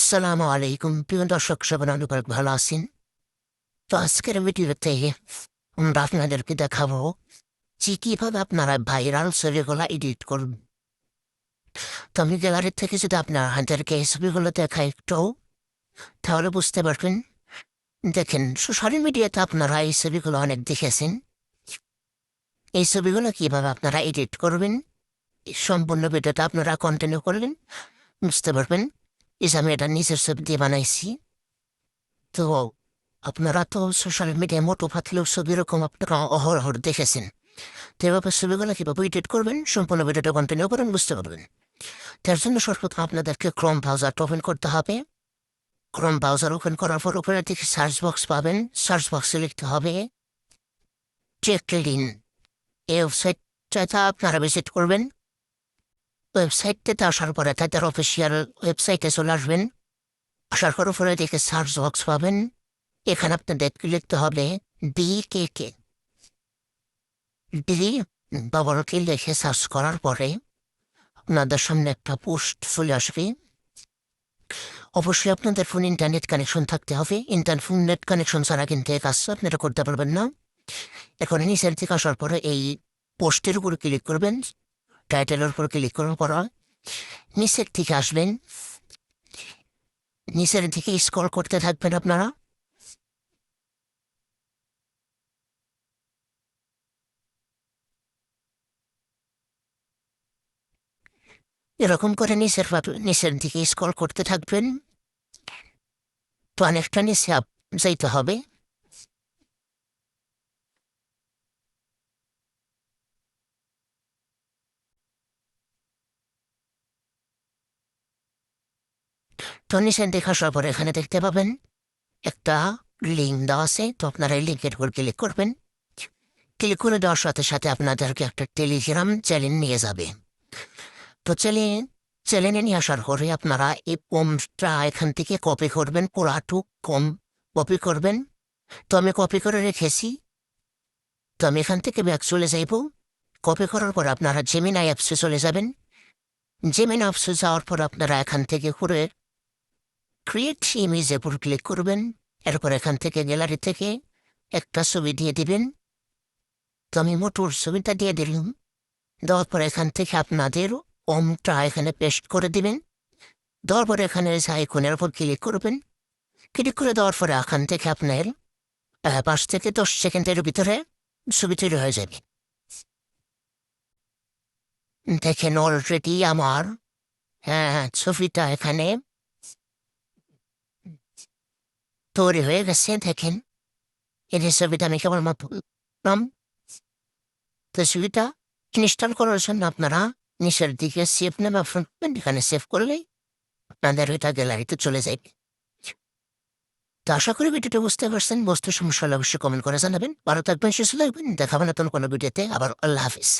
আসসালামু আলাইকুম, প্রিয় দর্শক সবাই অনুপাত ভালো আছেন? তো আজকের ভিডিওতে আমরা আপনাদেরকে দেখাবো যে কীভাবে আপনারা ভাইরাল ছবিগুলো এডিট করুন। তো আমি গ্যালারি থেকে যদি আপনার হাতেরকে এই ছবিগুলো দেখা একটু, তাহলে বুঝতে পারবেন। দেখেন সোশ্যাল মিডিয়াতে আপনারা এই ছবিগুলো অনেক দেখেছেন। এই ছবিগুলো কীভাবে আপনারা এডিট করবেন সম্পূর্ণ ভিডিওটা আপনারা কন্টিনিউ করবেন, বুঝতে পারবেন। এই যে আমি এটা নিজের ছবি দিয়ে বানাইছি তো আপনারা তো সোশ্যাল মিডিয়ায় মোটো পাতলেও ছবি এরকম আপনারা অহরহর দেখেছেন তো এভাবে ছবিগুলো কীভাবে এডিট করবেন সম্পূর্ণ ভিডিওটা কন্টিনিউ করেন বুঝতে পারবেন তার জন্য সর্বপ্রথম আপনাদেরকে ক্রম ব্রাউজারটা ওপেন করতে হবে ক্রম ব্রাউজার ওপেন করার পর উপরে থেকে সার্চ বক্স পাবেন সার্চ বক্সে লিখতে হবে চেকলিন এই ওয়েবসাইটটা আপনারা ভিজিট করবেন ওয়েবসাইটটাতে আসার পরে তাদের অফিসিয়াল ওয়েবসাইটে চলে আসবেন। আসার পর উপরে দেখে সার্চ বক্স পাবেন। এখানে আপনাদের লিখতে হবে ডি কে কে ডি বাবরকে লিখে সার্চ করার পরে আপনাদের সামনে একটা পোস্ট চলে আসবে। অবশ্যই আপনাদের ফোন ইন্টারনেট কানেকশন থাকতে হবে। ইন্টারনেট ফোন নেট কানেকশন ছাড়া কিন্তু এই কাজ আপনারা করতে পারবেন না। এখন নিচের থেকে আসার পরে এই পোস্টের উপর ক্লিক করবেন। টাইটেলের উপর ক্লিক করার পর নিচের থেকে আসবেন। নিচের দিকে স্কল করতে থাকবেন আপনারা। এরকম করে নিচের নিচের দিকে স্কল করতে থাকবেন। তো অনেকটা নিচে যাইতে হবে। তো নিচের আসার পর এখানে দেখতে পাবেন একটা লিঙ্ক দেওয়া আছে, তো আপনারা এই লিঙ্কের উপর ক্লিক করবেন। ক্লিক করে দেওয়ার সাথে সাথে আপনাদেরকে একটা টেলিগ্রাম চ্যানেল নিয়ে যাবে। তো চ্যানেল চ্যানেলে নিয়ে আসার পরে আপনারা এই কমটা এখান থেকে কপি করবেন পুরাটু কম কপি করবেন। তো আমি কপি করে রেখেছি। তো আমি এখান থেকে ব্যাগ চলে যাইব। কপি করার পর আপনারা জেমিনা অ্যাপসে চলে যাবেন। জেমিনা অ্যাপসে যাওয়ার পর আপনারা এখান থেকে ঘুরে ক্রিয়েট ইমেজে উপর ক্লিক করবেন এরপর এখান থেকে গ্যালারি থেকে একটা ছবি দিয়ে দিবেন। তো আমি মোটর ছবিটা দিয়ে দিলাম। দেওয়ার পর এখান থেকে আপনাদের ওমটা এখানে পেস্ট করে দিবেন। দেওয়ার পর এখানে আইকনের উপর ক্লিক করবেন। ক্লিক করে দেওয়ার পরে এখান থেকে আপনার পাঁচ থেকে দশ সেকেন্ডের ভিতরে ছবি তৈরি হয়ে যাবে। দেখেন অলরেডি আমার হ্যাঁ ছবিটা এখানে তৈরি হয়ে গেছে দেখেন এই ছবিটা আমি কেবল মাত্র তো ছবিটা ইনস্টল করার জন্য আপনারা নিচের দিকে সেভ নেবে অপশন পাবেন এখানে সেভ করলেই আপনাদের ওইটা গ্যালারিতে চলে যাবে তো আশা করি ভিডিওটা বুঝতে পারছেন বস্তু সমস্যা হলে অবশ্যই কমেন্ট করে জানাবেন ভালো থাকবেন সুস্থ থাকবেন দেখাবেন নতুন কোনো ভিডিওতে আবার আল্লাহ হাফিজ